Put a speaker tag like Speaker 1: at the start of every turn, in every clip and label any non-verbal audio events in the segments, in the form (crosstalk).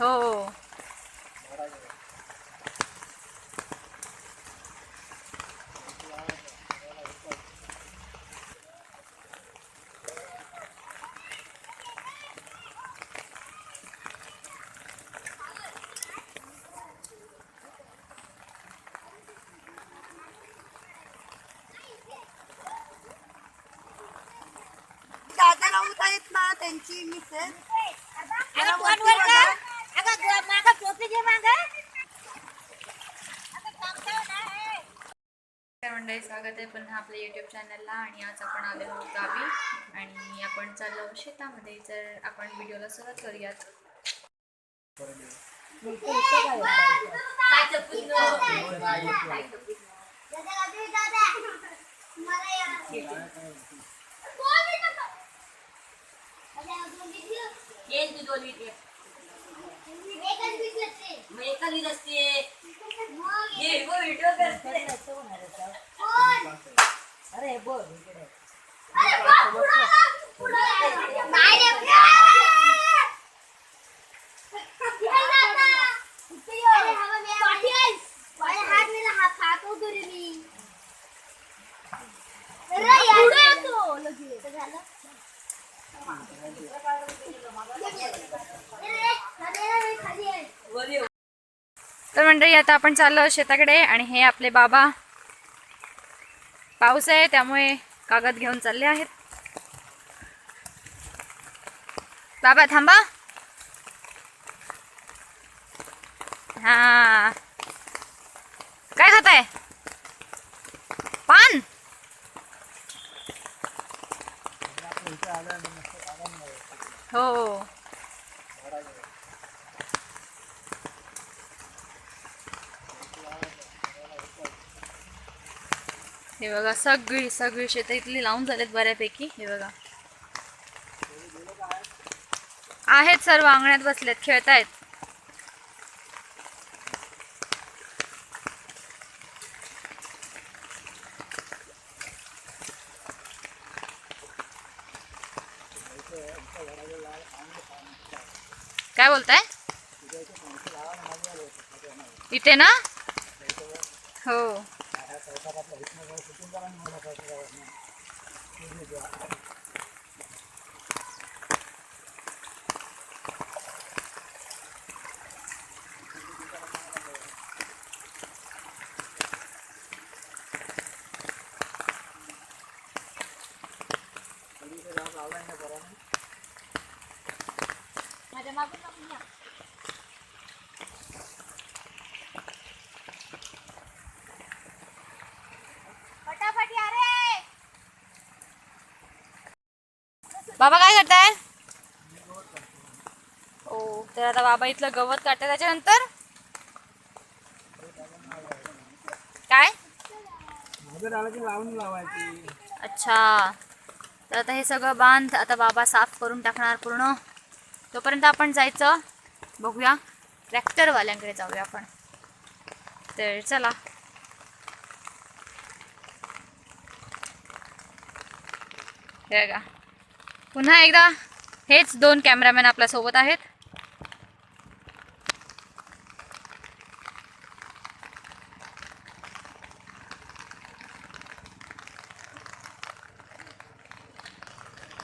Speaker 1: हो.
Speaker 2: त्यांची मिसेस
Speaker 3: अगं फोनवर का? अगं गो- मागं टोपी घे मागं. अगं हे.
Speaker 1: मंडळी स्वागत आहे पुन्हा आपल्या युट्यूब चॅनलला आणि आज आपण आलेलो आहोत गावी आणि आपण चाललो आहोत शेतामध्ये तर आपण व्हिडिओला सुरुवात करूयात
Speaker 3: दादा, दादा, (laughs) दादा. मला या. कोण आहे दादा? दादा, दोन घेतलं?
Speaker 4: येईल तू दोन मग एका असते ये व्हिडिओ करते अरे बोल इकडे
Speaker 3: अरे बा, पुढं आला, पुढं आला. नाही रे, पुढं. हे दादा. अरे हवा मी- अरे हात मेला, हात खातो रे मी. अरे यार. तर झालं? अरे, खाली आहे, खाली आहे.
Speaker 4: वर ये
Speaker 1: तर मंडळी आता आपण चाललो शेताकडे आणि हे आपले बाबा. पाऊस आहे त्यामुळे कागद घेऊन चालले आहेत. बाबा थांबा. हा. काय खात आहे पान. हो. हे बघा सगळी सगळी शेतं इथली लावून झालेत बऱ्यापैकी. हे बघा. आहेत सर्व अंगण्यात बसलेत खेळतायत. काय बोलताय? इथे ना? हो. बाबा काय करताय? ओ तर आता बाबा इथलं गवत काढतात. त्याच्यानंतर? काय? अच्छा. तर आता हे सगळं बांध आता बाबा साफ करून टाकणार पूर्ण. तोपर्यंत आपण जायचं. बघूया. ट्रॅक्टरवाल्यांकडे जाऊया आपण. तर चला. हे बघा. पुन्हा एकदा हेच दोन कॅमेरामॅन आपल्यासोबत आहेत.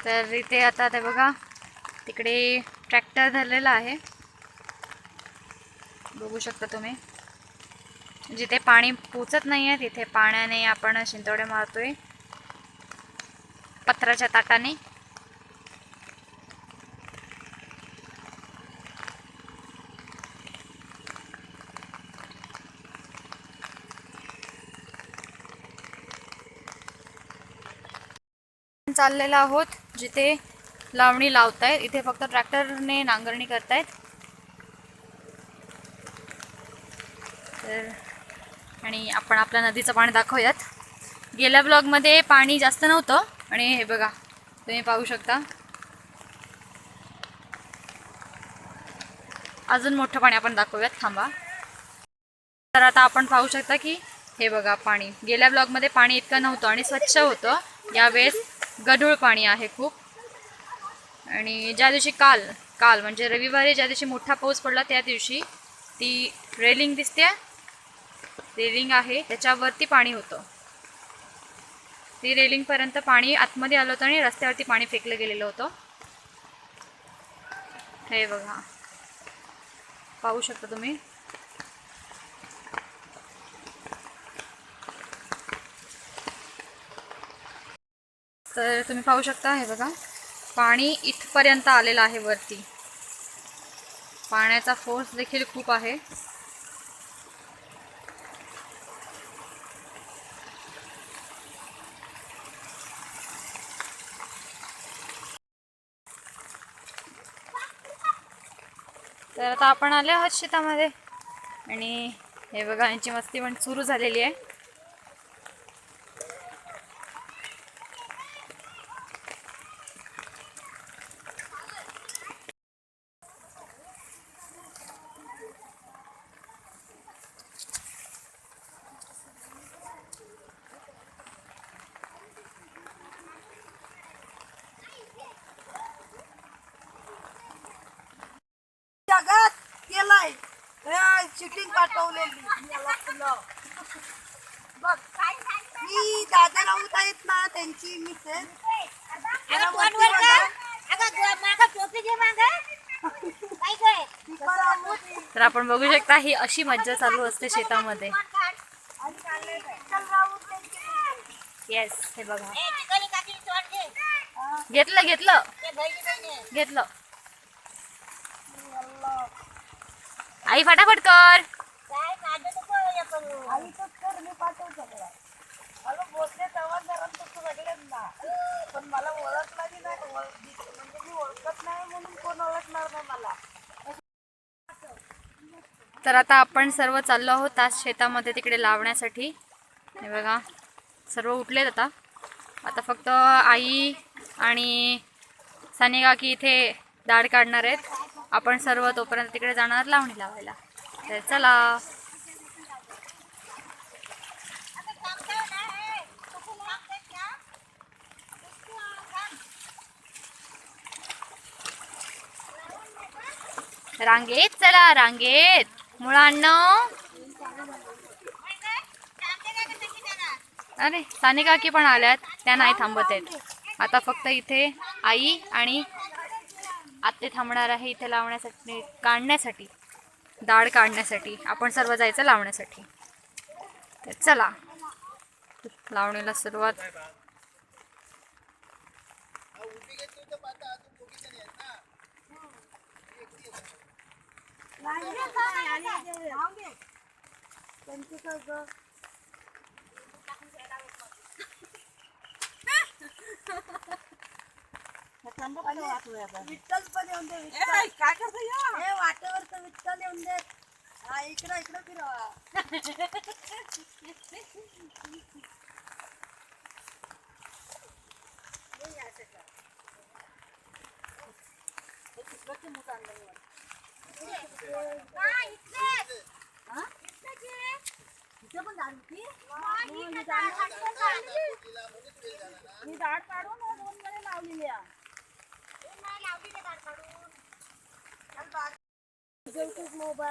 Speaker 1: तर इथे आता ते बघा तिकडे ट्रॅक्टर धरलेला आहे. बघू शकता तुम्ही. जिथे पाणी पोचत नाही आहे तिथे पाण्याने आपण शिंतोडे मारतोय. पत्राच्या ताटाने. चाललेलो आहोत जिथे लावणी लावतायत. इथे फक्त ट्रॅक्टरने नांगरणी करतायत. तर आणि आपण आपल्या नदीचं पाणी दाखवूयात. गेल्या ब्लॉगमध्ये पाणी जास्त नव्हतं आणि हे बघा तुम्ही पाहू शकता. अजून मोठं पाणी आपण दाखवूयात थांबा. तर आता आपण पाहू शकता की हे बघा पाणी. गेल्या ब्लॉगमध्ये पाणी इतकं नव्हतं आणि स्वच्छ होतं. यावेळेस गढूळ पाणी आहे खूप. आणि ज्या दिवशी काल काल म्हणजे रविवारी ज्या दिवशी मोठा पाऊस पडला त्या दिवशी ती रेलिंग दिसते. रेलिंग आहे त्याच्यावरती पाणी होतं. ती रेलिंगपर्यंत पाणी आतमध्ये आलं होतं आणि रस्त्यावरती पाणी फेकलं गेलेलं होतं. हे बघा. पाहू शकता तुम्ही? तर तुम्ही पाहू शकता हे बघा. पाणी इथपर्यंत आलेलं आहे वरती. पाण्याचा फोर्स देखील खूप आहे. तर आता आपण आले आहोत शेतामध्ये. आणि हे बघा यांची मस्ती पण सुरू झालेली आहे.
Speaker 2: शूटिंग पाठवलेली. याला फुलं. बघ मी दादा राऊत आहेत ना त्यांची मिसेस?
Speaker 1: तर आपण बघू शकता ही अशी मज्जा चालू असते शेतामध्ये. येस हे बघा. घेतलं घेतलं. घेतलं आई फटाफट कर
Speaker 3: काय काढू नको हे करू.
Speaker 2: आईचंच कर मी पाठवू सगळं मला भोसले पण मला ओळखला बी नाही ओळख- म्हणजे मी ओळखत नाही म्हणून कोण ओळखणार नाही मला?
Speaker 1: तर आता आपण सर्व चाललो आहोत आज शेतामध्ये तिकडे लावण्यासाठी. हे बघा सर्व उठलेत आता. आता फक्त आई आणि सानी काकी इथे दाढ काढणार आहेत. आपण सर्व तोपर्यंत तिकडे जाणार लावणी लावायला. तर चला. रांगेत चला रांगेत. मुळांना. अरे सानी काकी पण आल्यात. त्या नाही थांबत आहेत. आता फक्त इथे आई आणि आत्ते थांबणार आहे इथे लावण्यासाठी काढण्यासाठी दाढ काढण्यासाठी आपण सर्व जायचं लावण्यासाठी तर चला लावणीला सुरुवात
Speaker 2: त्यांची काय गं? विठ्ठल पण येऊन दे विठ्ठल. काय करतो हे वाटेवरचं विठ्ठल येऊन दे. हा इकडं इकडं फिरवा.
Speaker 3: दाढ काढतो ना.
Speaker 2: मी दाढ काढून दोन कडे लावलेली आहे.
Speaker 3: This is mobile.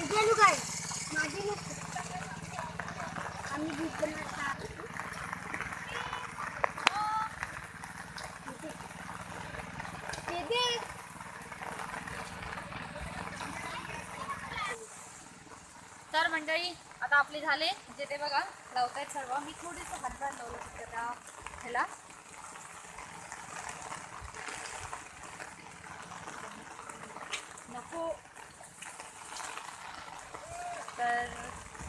Speaker 3: गेलो लोक आहे माझे आम्ही दूध बनवतात ते दे.
Speaker 1: तर मंडळी आता आपले झाले. जे ते बघा लावतायत सर्व. मी थोडीसं हातभार लावलं तिथे त्या ह्याला. नको. तर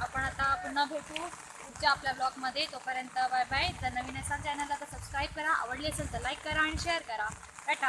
Speaker 1: आपण आता पुन्हा भेटू पुढच्या आपल्या ब्लॉगमध्ये. तोपर्यंत बाय बाय. जर नवीन असाल चॅनलला तर सबस्क्राईब करा. आवडली असेल तर लाईक करा आणि शेअर करा. टाटा.